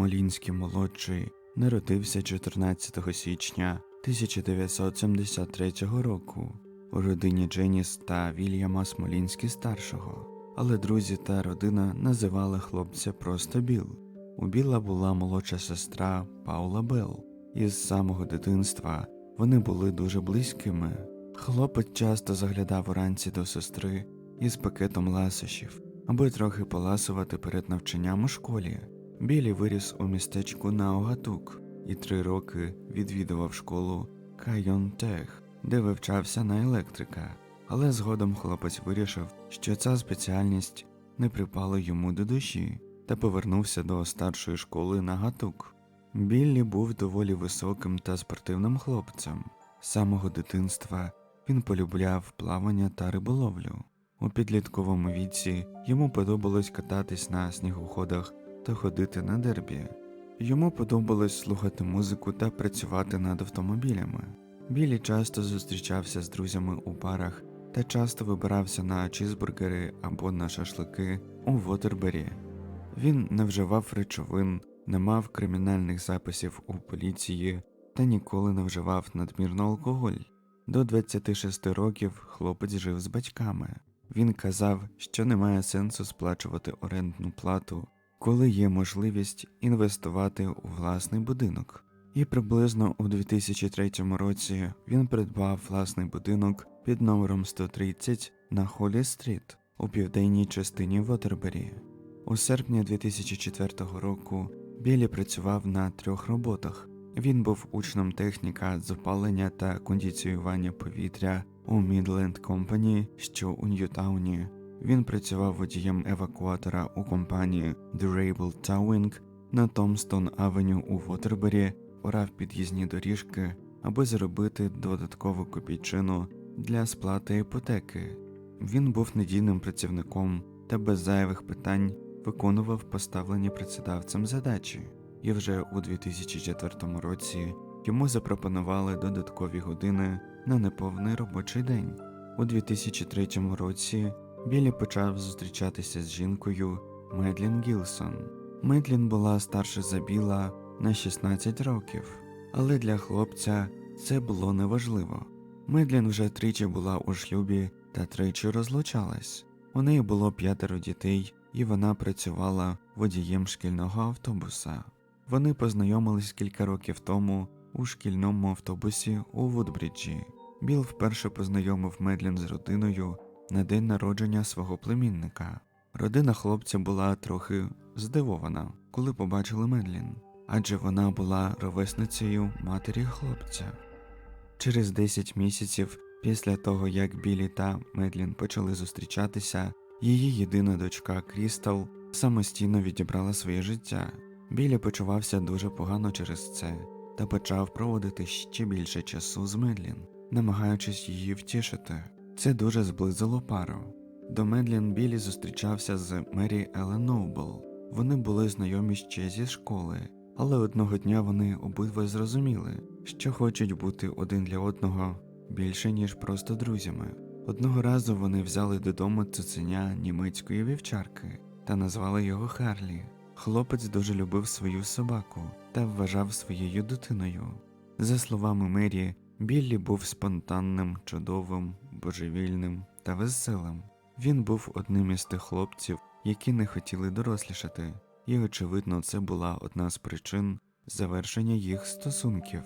Смолінський молодший народився 14 січня 1973 року у родині Дженіс та Вільяма Смолінський старшого, але друзі та родина називали хлопця просто Біл. У Біла була молодша сестра Паула Белл, і з самого дитинства вони були дуже близькими. Хлопець часто заглядав уранці до сестри із пакетом ласощів, аби трохи поласувати перед навчанням у школі. Білі виріс у містечку Наогатук і три роки відвідував школу Кайон Тех, де вивчався на електрика. Але згодом хлопець вирішив, що ця спеціальність не припала йому до душі та повернувся до старшої школи на Гатук. Біллі був доволі високим та спортивним хлопцем. З самого дитинства він полюбляв плавання та риболовлю. У підлітковому віці йому подобалось кататись на снігоходах та ходити на дербі. Йому подобалось слухати музику та працювати над автомобілями. Білі часто зустрічався з друзями у барах та часто вибирався на чізбургери або на шашлики у Вотербері. Він не вживав речовин, не мав кримінальних записів у поліції та ніколи не вживав надмірно алкоголь. До 26 років хлопець жив з батьками. Він казав, що немає сенсу сплачувати орендну плату, коли є можливість інвестувати у власний будинок. І приблизно у 2003 році він придбав власний будинок під номером 130 на Холі Стріт у південній частині Вотербері. У серпні 2004 року Білі працював на трьох роботах. Він був учнем техніка з опалення та кондиціювання повітря у Midland Company, що у Ньютауні. Він працював водієм евакуатора у компанії Durable Towing на Томстон Авеню у Вотербері, орав під'їзні доріжки, аби заробити додаткову копійчину для сплати іпотеки. Він був надійним працівником та без зайвих питань виконував поставлені працедавцем задачі, і вже у 2004 році йому запропонували додаткові години на неповний робочий день. У 2003 році Білі почав зустрічатися з жінкою Медлін Гілсон. Медлін була старша за Біла на 16 років, але для хлопця це було неважливо. Медлін вже тричі була у шлюбі та тричі розлучалась. У неї було п'ятеро дітей, і вона працювала водієм шкільного автобуса. Вони познайомились кілька років тому у шкільному автобусі у Вудбриджі. Біл вперше познайомив Медлін з родиною на день народження свого племінника. Родина хлопця була трохи здивована, коли побачили Медлін, адже вона була ровесницею матері хлопця. Через 10 місяців після того, як Білі та Медлін почали зустрічатися, її єдина дочка Крістал самостійно відібрала своє життя. Білі почувався дуже погано через це та почав проводити ще більше часу з Медлін, намагаючись її втішити. Це дуже зблизило пару. До Медлін Білі зустрічався з Мері Елен Ноубл. Вони були знайомі ще зі школи, але одного дня вони обидва зрозуміли, що хочуть бути один для одного більше, ніж просто друзями. Одного разу вони взяли додому цуценя німецької вівчарки та назвали його Харлі. Хлопець дуже любив свою собаку та вважав своєю дитиною. За словами Мері, Біллі був спонтанним, чудовим, божевільним та веселим. Він був одним із тих хлопців, які не хотіли дорослішати, і, очевидно, це була одна з причин завершення їх стосунків.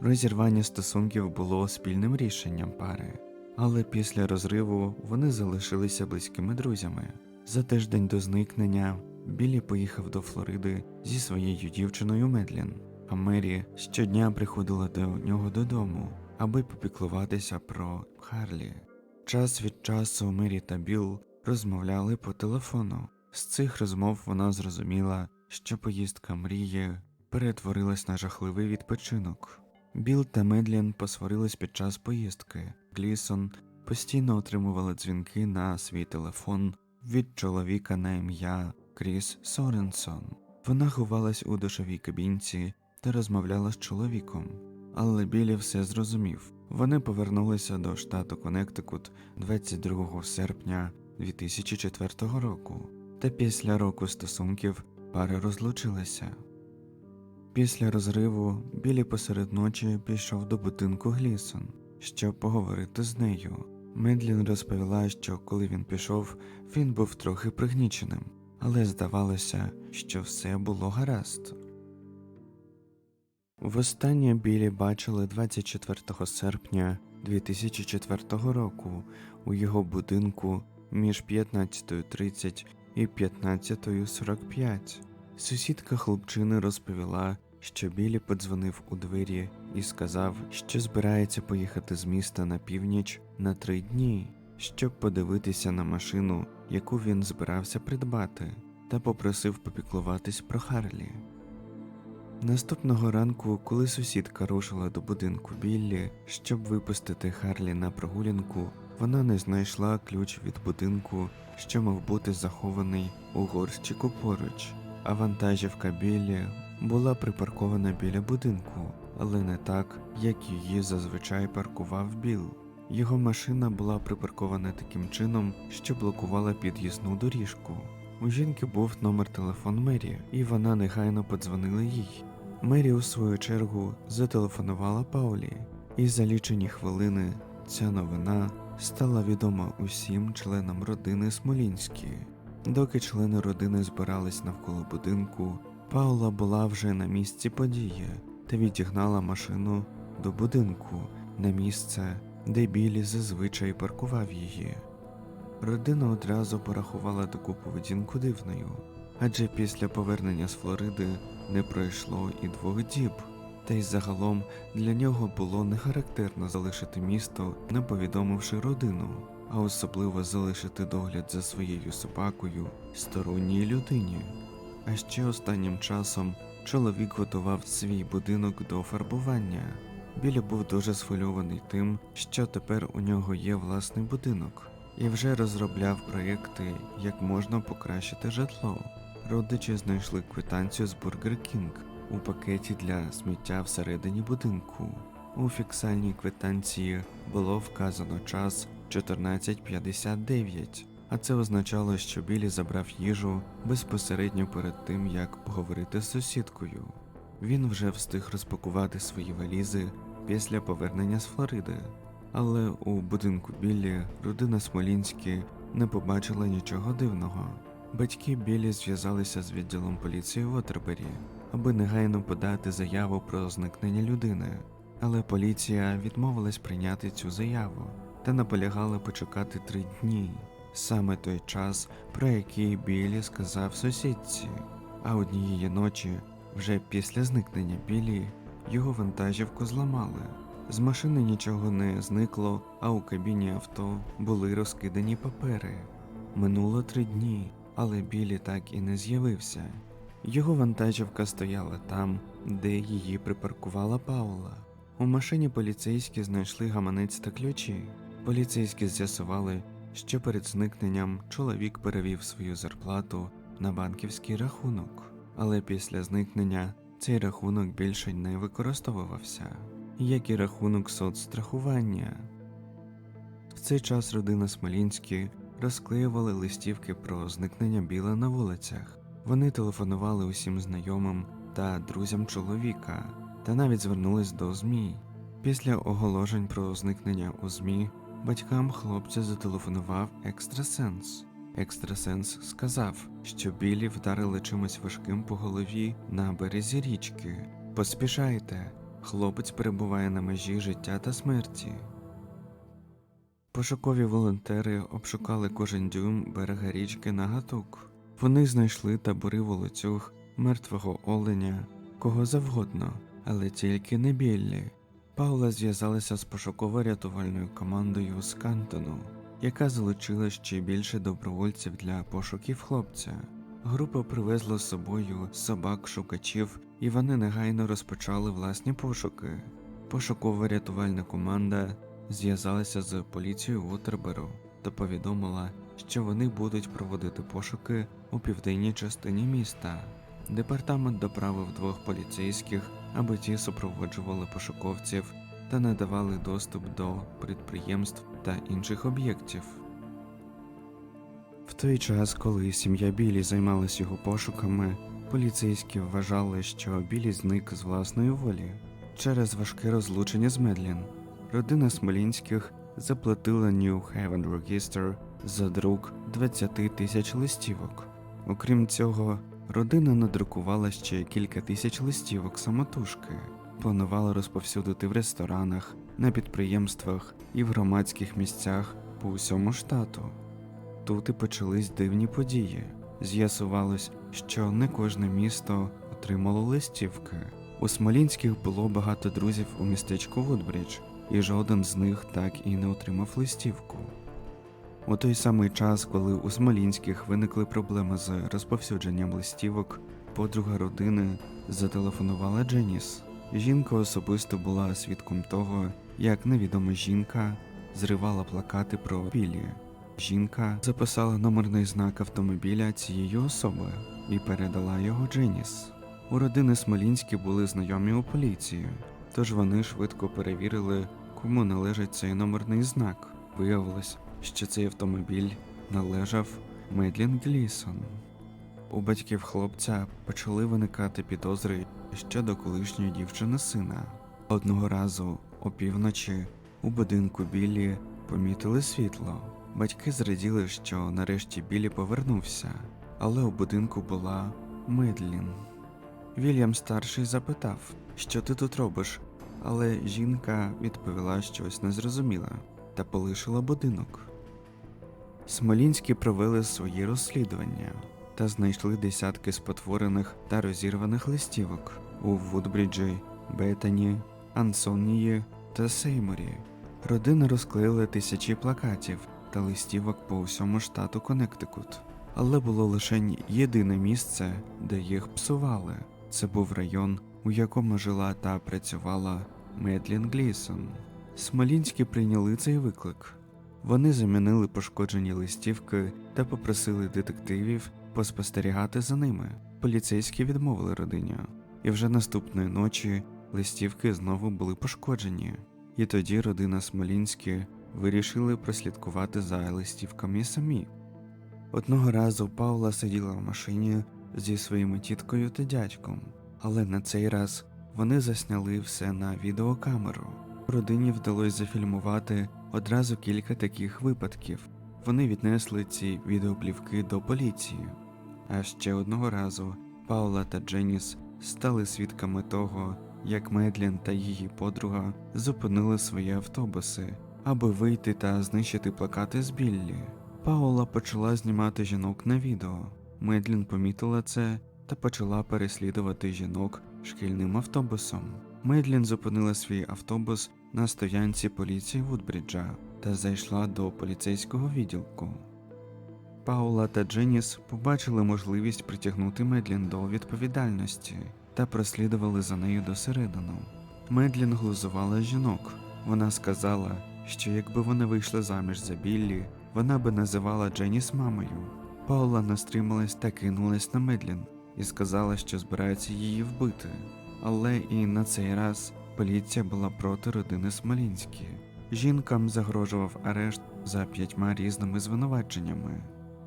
Розірвання стосунків було спільним рішенням пари, але після розриву вони залишилися близькими друзями. За тиждень до зникнення Біллі поїхав до Флориди зі своєю дівчиною Медлін, а Мері щодня приходила до нього додому, аби попіклуватися про Харлі. Час від часу Мері та Білл розмовляли по телефону. З цих розмов вона зрозуміла, що поїздка мрії перетворилась на жахливий відпочинок. Біл та Медлін посварились під час поїздки. Глісон постійно отримували дзвінки на свій телефон від чоловіка на ім'я Кріс Соренсон. Вона ховалась у душовій кабінці та розмовляла з чоловіком, але Білі все зрозумів. Вони повернулися до штату Коннектикут 22 серпня 2004 року, та після року стосунків пари розлучилися. Після розриву Білі посеред ночі пішов до будинку Глісон, щоб поговорити з нею. Медлін розповіла, що коли він пішов, він був трохи пригніченим, але здавалося, що все було гаразд. Востаннє Білі бачили 24 серпня 2004 року у його будинку між 15.30 і 15.45. Сусідка хлопчини розповіла, що Білі подзвонив у двері і сказав, що збирається поїхати з міста на північ на три дні, щоб подивитися на машину, яку він збирався придбати, та попросив попіклуватись про Харлі. Наступного ранку, коли сусідка рушила до будинку Біллі, щоб випустити Харлі на прогулянку, вона не знайшла ключ від будинку, що мав бути захований у горщику поруч, а вантажівка Біллі була припаркована біля будинку, але не так, як її зазвичай паркував Біл. Його машина була припаркована таким чином, що блокувала під'їзну доріжку. У жінки був номер телефон Мері, і вона негайно подзвонила їй. Мері, у свою чергу, зателефонувала Паулі, і за лічені хвилини ця новина стала відома усім членам родини Смолінські. Доки члени родини збирались навколо будинку, Паула була вже на місці події та відігнала машину до будинку на місце, де Білі зазвичай паркував її. Родина одразу порахувала таку поведінку дивною, адже після повернення з Флориди не пройшло і двох діб, та й загалом для нього було не характерно залишити місто, не повідомивши родину, а особливо залишити догляд за своєю собакою сторонній людині. А ще останнім часом чоловік готував свій будинок до фарбування. Білі був дуже схвильований тим, що тепер у нього є власний будинок, і вже розробляв проєкти, як можна покращити житло. Родичі знайшли квитанцію з Burger King у пакеті для сміття всередині будинку. У фіксальній квитанції було вказано час 14.59, а це означало, що Білі забрав їжу безпосередньо перед тим, як поговорити з сусідкою. Він вже встиг розпакувати свої валізи після повернення з Флориди, але у будинку Біллі родина Смолінські не побачила нічого дивного. Батьки Білі зв'язалися з відділом поліції в Отербері, аби негайно подати заяву про зникнення людини, але поліція відмовилась прийняти цю заяву та наполягала почекати три дні, саме той час, про який Білі сказав сусідці. А однієї ночі, вже після зникнення Білі, його вантажівку зламали. З машини нічого не зникло, а у кабіні авто були розкидані папери. Минуло три дні, але Білі так і не з'явився. Його вантажівка стояла там, де її припаркувала Паула. У машині поліцейські знайшли гаманець та ключі. Поліцейські з'ясували, що перед зникненням чоловік перевів свою зарплату на банківський рахунок, але після зникнення цей рахунок більше не використовувався, як і рахунок соцстрахування. В цей час родина Смолінські розклеювали листівки про зникнення біла на вулицях. Вони телефонували усім знайомим та друзям чоловіка, та навіть звернулись до ЗМІ. Після оголошень про зникнення у ЗМІ батькам хлопця зателефонував екстрасенс. Екстрасенс сказав, що білі вдарили чимось важким по голові на березі річки. Поспішайте, хлопець перебуває на межі життя та смерті. Пошукові волонтери обшукали кожен дюйм берега річки на гатук. Вони знайшли табори волоцюг, мертвого оленя, кого завгодно, але тільки не біллі. Паула зв'язалася з пошуково-рятувальною командою з Кантону, яка залучила ще більше добровольців для пошуків хлопця. Група привезла з собою собак-шукачів, і вони негайно розпочали власні пошуки. Пошуково-рятувальна команда зв'язалася з поліцією Уотерберу та повідомила, що вони будуть проводити пошуки у південній частині міста. Департамент доправив двох поліцейських, аби ті супроводжували пошуковців та надавали доступ до підприємств та інших об'єктів. В той час, коли сім'я Білі займалась його пошуками, Поліцейські вважали, що Білі зник з власної волі через важке розлучення з Медлін. Родина Смолінських заплатила New Haven Register за друк 20 тисяч листівок. Окрім цього, родина надрукувала ще кілька тисяч листівок самотужки, планувала розповсюдити в ресторанах, на підприємствах і в громадських місцях по усьому штату. Тут і почались дивні події. З'ясувалось, що не кожне місто отримало листівки. У Смолінських було багато друзів у містечку Вудбридж, і жоден з них так і не отримав листівку. У той самий час, коли у Смолінських виникли проблеми з розповсюдженням листівок, подруга родини зателефонувала Дженіс. Жінка особисто була свідком того, як невідома жінка зривала плакати про Білі. Жінка записала номерний знак автомобіля цієї особи і передала його Дженіс. У родини Смолінські були знайомі у поліції, тож вони швидко перевірили, кому належить цей номерний знак. Виявилось, що цей автомобіль належав Медлін Глісон. У батьків хлопця почали виникати підозри щодо колишньої дівчини сина. Одного разу опівночі у будинку Біллі помітили світло. Батьки зраділи, що нарешті Біллі повернувся, але у будинку була Медлін. Вільям старший запитав, що ти тут робиш, але жінка відповіла щось незрозуміле та полишила будинок. Смолінські провели свої розслідування та знайшли десятки спотворених та розірваних листівок у Вудбріджі, Бетані, Ансонії та Сейморі. Родина розклеїла тисячі плакатів та листівок по всьому штату Коннектикут. Але було лише єдине місце, де їх псували. Це був район, у якому жила та працювала Медлін Глісон. Смолінські прийняли цей виклик. Вони замінили пошкоджені листівки та попросили детективів поспостерігати за ними. Поліцейські відмовили родині, і вже наступної ночі листівки знову були пошкоджені. І тоді родина Смолінські вирішили прослідкувати за листівками самі. Одного разу Паула сиділа в машині зі своїми тіткою та дядьком, але на цей раз вони засняли все на відеокамеру. Родині вдалося зафільмувати одразу кілька таких випадків. Вони віднесли ці відеоплівки до поліції. А ще одного разу Паула та Дженіс стали свідками того, як Медлін та її подруга зупинили свої автобуси, аби вийти та знищити плакати з Біллі. Паула почала знімати жінок на відео. Медлін помітила це та почала переслідувати жінок шкільним автобусом. Медлін зупинила свій автобус на стоянці поліції Вудбріджа та зайшла до поліцейського відділку. Паула та Дженіс побачили можливість притягнути Медлін до відповідальності та прослідували за нею досередину. Медлін глузувала жінок. Вона сказала, що якби вони вийшли заміж за Біллі, вона би називала Дженіс мамою. Паула настрималась та кинулась на Медлін і сказала, що збирається її вбити. Але і на цей раз поліція була проти родини Смолінські. Жінкам загрожував арешт за п'ятьма різними звинуваченнями.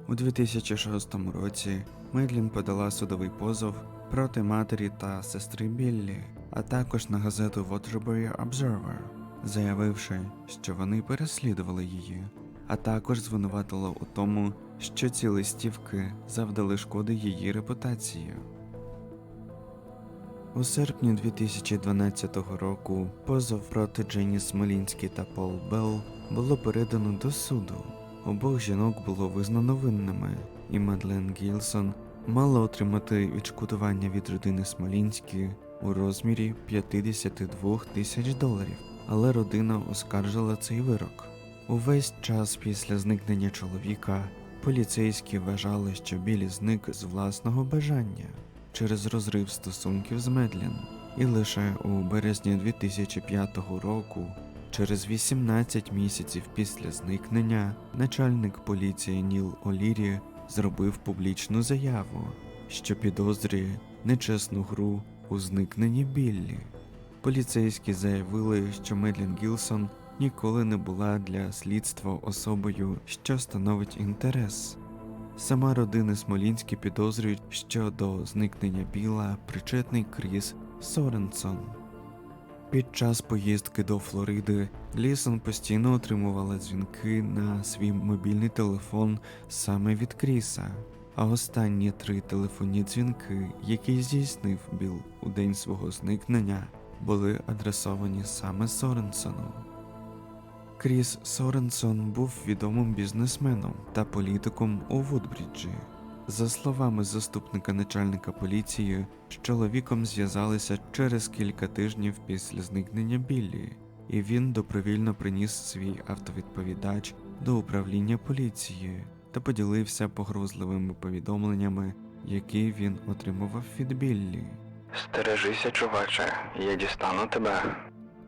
У 2006 році Медлін подала судовий позов проти матері та сестри Біллі, а також на газету Waterbury Observer, заявивши, що вони переслідували її, а також звинуватила у тому, що ці листівки завдали шкоди її репутації. У серпні 2012 року позов проти Дженні Смолінські та Пол Белл було передано до суду. Обох жінок було визнано винними, і Мадлен Гілсон мала отримати відшкодування від родини Смолінські у розмірі 52 тисяч доларів, але родина оскаржила цей вирок. Увесь час після зникнення чоловіка поліцейські вважали, що Білі зник з власного бажання через розрив стосунків з Медлін, і лише у березні 2005 року, через 18 місяців після зникнення, начальник поліції Ніл Олірі зробив публічну заяву, що підозрює нечесну гру у зникненні Біллі. Поліцейські заявили, що Медлін Гілсон ніколи не була для слідства особою, що становить інтерес. Сама родина Смолінські підозрюють, що до зникнення Біла причетний Кріс Соренсон. Під час поїздки до Флориди Лісон постійно отримувала дзвінки на свій мобільний телефон саме від Кріса. А останні три телефонні дзвінки, які здійснив Біл у день свого зникнення, були адресовані саме Соренсону. Кріс Соренсон був відомим бізнесменом та політиком у Вудбріджі. За словами заступника начальника поліції, з чоловіком зв'язалися через кілька тижнів після зникнення Біллі, і він добровільно приніс свій автовідповідач до управління поліції та поділився погрозливими повідомленнями, які він отримував від Біллі. Стережися, чуваче, я дістану тебе.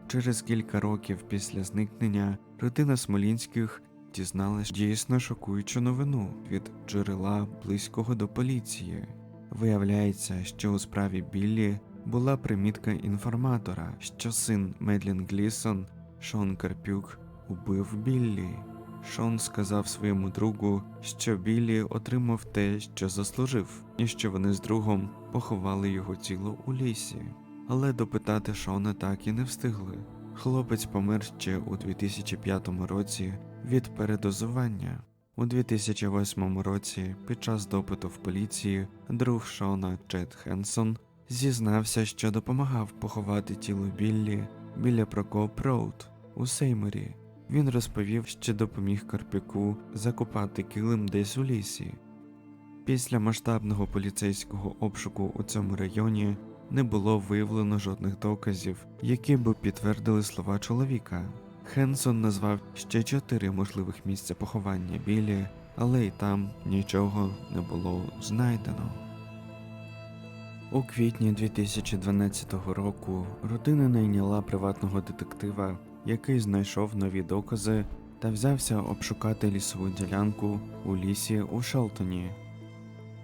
Через кілька років після зникнення родина Смолінських дізналась дійсно шокуючу новину від джерела близького до поліції. Виявляється, що у справі Біллі була примітка інформатора, що син Медлін Глісон, Шон Карпюк, убив Біллі. Шон сказав своєму другу, що Біллі отримав те, що заслужив, і що вони з другом поховали його тіло у лісі але допитати Шона так і не встигли. Хлопець помер ще у 2005 році від передозування. У 2008 році, під час допиту в поліції, друг Шона Чет Хенсон зізнався, що допомагав поховати тіло Біллі біля Прокоп Роуд у Сейморі. Він розповів, що допоміг Карпіку закопати килим десь у лісі. Після масштабного поліцейського обшуку у цьому районі не було виявлено жодних доказів, які б підтвердили слова чоловіка. Хенсон назвав ще чотири можливих місця поховання Білі, але й там нічого не було знайдено. У квітні 2012 року родина найняла приватного детектива, який знайшов нові докази та взявся обшукати лісову ділянку у лісі у Шелтоні.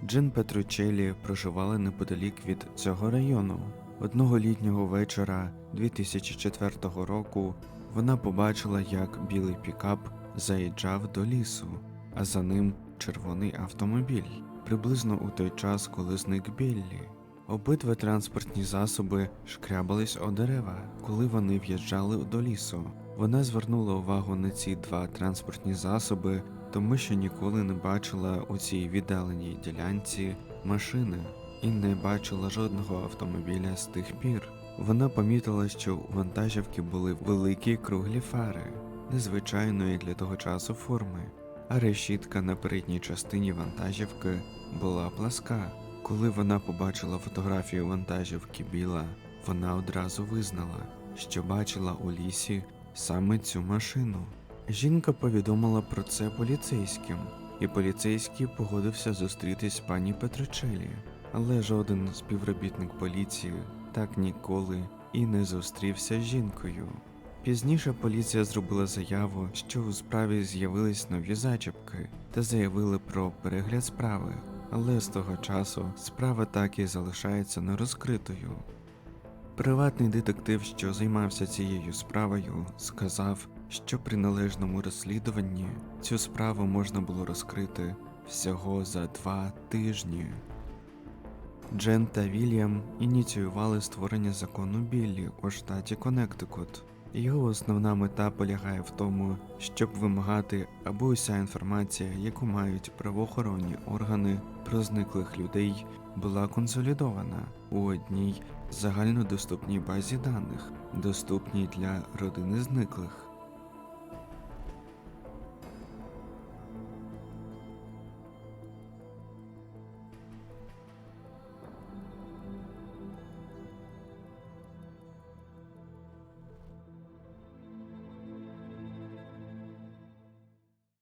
Джин Петручелі проживали неподалік від цього району. Одного літнього вечора 2004 року вона побачила, як білий пікап заїжджав до лісу, а за ним червоний автомобіль, приблизно у той час, коли зник Біллі. Обидва транспортні засоби шкрябались о дерева, коли вони в'їжджали до лісу. Вона звернула увагу на ці два транспортні засоби, тому що ніколи не бачила у цій віддаленій ділянці машини і не бачила жодного автомобіля з тих пір. Вона помітила, що у вантажівки були великі круглі фари, незвичайної для того часу форми, а решітка на передній частині вантажівки була пласка. Коли вона побачила фотографію вантажівки біла, вона одразу визнала, що бачила у лісі саме цю машину. Жінка повідомила про це поліцейським, і поліцейський погодився зустрітись з пані Петричелі, але жоден співробітник поліції так ніколи і не зустрівся з жінкою. Пізніше поліція зробила заяву, що у справі з'явились нові зачіпки та заявили про перегляд справи, але з того часу справа так і залишається нерозкритою. Приватний детектив, що займався цією справою, сказав, що при належному розслідуванні цю справу можна було розкрити всього за два тижні. Джен та Вільям ініціювали створення закону Біллі у штаті Коннектикут. Його основна мета полягає в тому, щоб вимагати, аби уся інформація, яку мають правоохоронні органи про зниклих людей, була консолідована у одній загальнодоступній базі даних, доступній для родини зниклих.